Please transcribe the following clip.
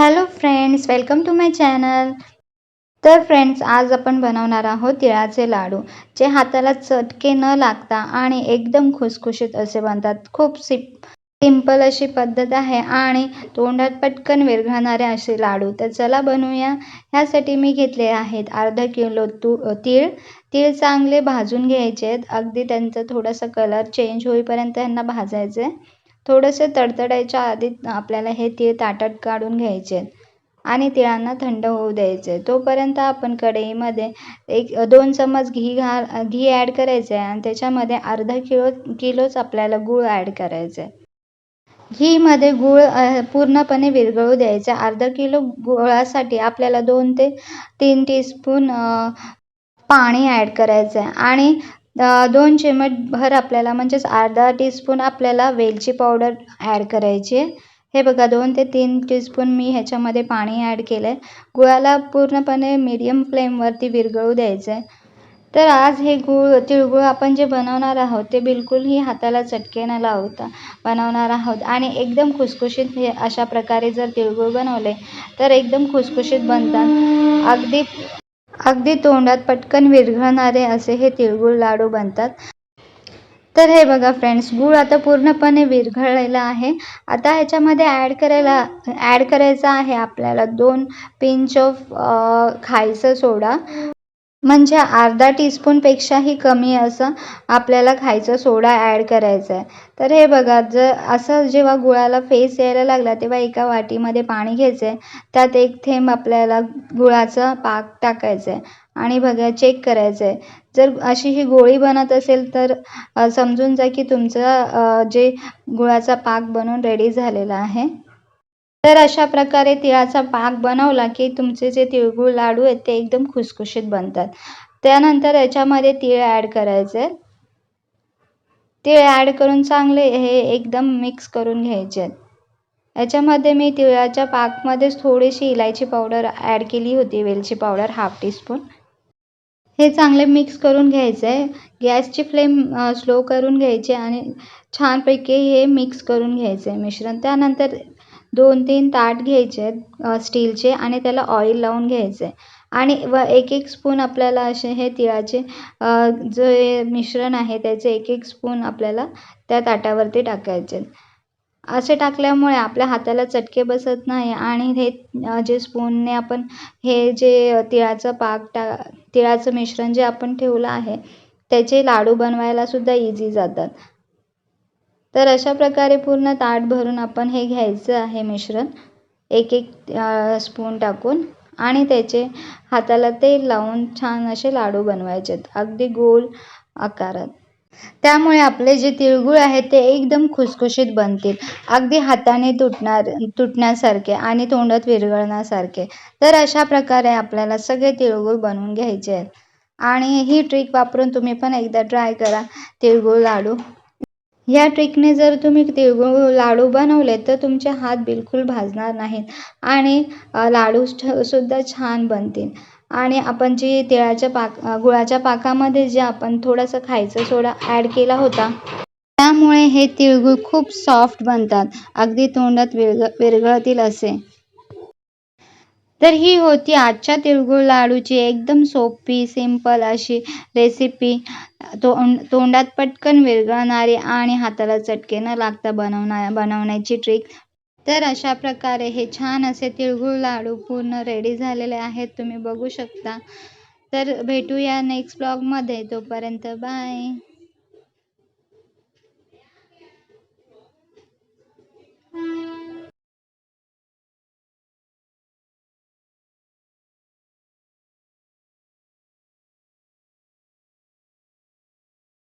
Hello friends welcome to my channel तर friends आज आपण बनवणार आहोत तिळाचे लाडू जे हाताला चटके न लागता आणि एकदम खुसखुशीत असे बनतात. खूप सिप सिंपल अशी पद्धत आहे आणि तोंडात पटकन विरघळणारे असे लाडू. तर चला बनवूया. ह्यासाठी मी घेतले आहेत अर्धा किलो तू तीळ. तीळ चांगले भाजून घ्यायचे आहेत. अगदी त्यांचा थोडासा कलर चेंज होईपर्यंत यांना भाजायचे. थोडंसं तडतडायच्या आधी आपल्याला हे तीळ ताटात काढून घ्यायचे. आणि तिळांना थंड होऊ द्यायचे. तोपर्यंत आपण कढईमध्ये एक दोन चम्मच घी घाल घी ॲड करायचं आहे आणि त्याच्यामध्ये अर्धा किलो किलोच आपल्याला गूळ ॲड करायचं. आहे घीमध्ये गूळ पूर्णपणे विरघळू द्यायचा. अर्धा किलो गुळासाठी आपल्याला दोन ते तीन टीस्पून पाणी ॲड करायचं. आहे आणि दोन चिमटभर आपल्याला म्हणजेच अर्धा टीस्पून आपल्याला वेलची पावडर ॲड करायची आहे. हे बघा दोन ते तीन टीस्पून मी ह्याच्यामध्ये पाणी ॲड केलं आहे गुळाला पूर्णपणे मीडियम फ्लेमवरती विरघळू द्यायचं आहे तर आज हे गुळ तिळगुळ आपण जे बनवणार आहोत ते बिलकुलही हाताला चटके न लावता बनवणार आहोत. आणि एकदम खुसखुशीत हे अशा प्रकारे जर तिळगुळ बनवले तर एकदम खुसखुशीत बनतात. अगदी अगदी तोंडात पटकन विरघळणारे असे हे तिळगुळ लाडू बनतात. तर हे बघा फ्रेंड्स गूळ आता पूर्णपणे विरघळलेला आहे. आता ह्याच्यामध्ये ॲड करायला ॲड करायचा आहे आपल्याला दोन पिंच ऑफ खायचं सोडा. म्हणजे अर्धा टीस्पूनपेक्षाही कमी असं आपल्याला खायचं सोडा ॲड करायचा आहे तर हे बघा जर असं जेव्हा गुळाला फेस यायला लागला तेव्हा एका वाटीमध्ये पाणी घ्यायचं आहे त्यात एक थेंब आपल्याला गुळाचा पाक टाकायचा आहे आणि बघा चेक करायचं आहे जर अशी ही गोळी बनत असेल तर समजून जा की तुमचं जे गुळाचा पाक बनून रेडी झालेला आहे. तर अशा प्रकारे तिळाचा पाक बनवला की तुमचे जे तिळगुळ लाडू आहेत ते एकदम खुसखुशीत बनतात. त्यानंतर याच्यामध्ये तीळ ॲड करायचे. तीळ ॲड करून चांगले हे एकदम मिक्स करून घ्यायचे. याच्यामध्ये मी तिळाच्या पाकमध्येच थोडीशी इलायची पावडर ॲड केली होती वेलची पावडर हाफ टीस्पून हे चांगले मिक्स करून घ्यायचं आहे गॅसची फ्लेम स्लो करून घ्यायची आणि छानपैकी हे मिक्स करून घ्यायचं आहे मिश्रण. त्यानंतर दोन तीन ताट घ्यायचे आहेत स्टीलचे आणि त्याला ऑइल लावून घ्यायचं आहे आणि व एक एक स्पून आपल्याला असे हे तिळाचे जे मिश्रण आहे त्याचे एक एक स्पून आपल्याला त्या ताटावरती टाकायचे. असे टाकल्यामुळे आपल्या हाताला चटके बसत नाही आणि हे जे स्पूनने आपण हे जे तिळाचं पाक टा तिळाचं मिश्रण जे आपण ठेवलं आहे त्याचे लाडू बनवायला सुद्धा इझी जातात. तर अशा प्रकारे पूर्ण ताट भरून आपण हे घ्यायचं आहे मिश्रण. एक एक स्पून टाकून आणि त्याचे हाताला तेल लावून छान असे लाडू बनवायचे आहेत अगदी गोल आकारात. त्यामुळे आपले जे तिळगुळ आहेत ते एकदम खुसखुशीत बनतील. अगदी हाताने तुटणार तुटण्यासारखे आणि तोंडात विरघळण्यासारखे. तर अशा प्रकारे आपल्याला सगळे तिळगुळ बनवून घ्यायचे आहेत. आणि ही ट्रिक वापरून तुम्ही पण एकदा ट्राय करा तिळगुळ लाडू. या ट्रिकने जर तुम्ही तिळगुळ लाडू बनवले तर तुमचे हात बिलकुल भाजणार नाहीत आणि लाडू सुद्धा छान बनतील. आणि आपण जे तिळाच्या पाक गुळाच्या पाकामध्ये जे आपण थोडंसं खायचं सोडा ॲड केला होता त्यामुळे हे तिळगुळ खूप सॉफ्ट बनतात. अगदी तोंडात विरग विरघळतील असे. तर ही होती आजच्या तिळगुळ लाडूची एकदम सोपी सिंपल अशी रेसिपी तो तोंडात पटकन विरघळणारी आणि हाताला चटके न लागता बनवणा बनवण्याची ट्रिक तर अशा प्रकारे हे छान असे तिळगुळ लाडू पूर्ण रेडी झालेले आहेत. तुम्ही बघू शकता. तर भेटूया नेक्स्ट ब्लॉगमध्ये तोपर्यंत बाय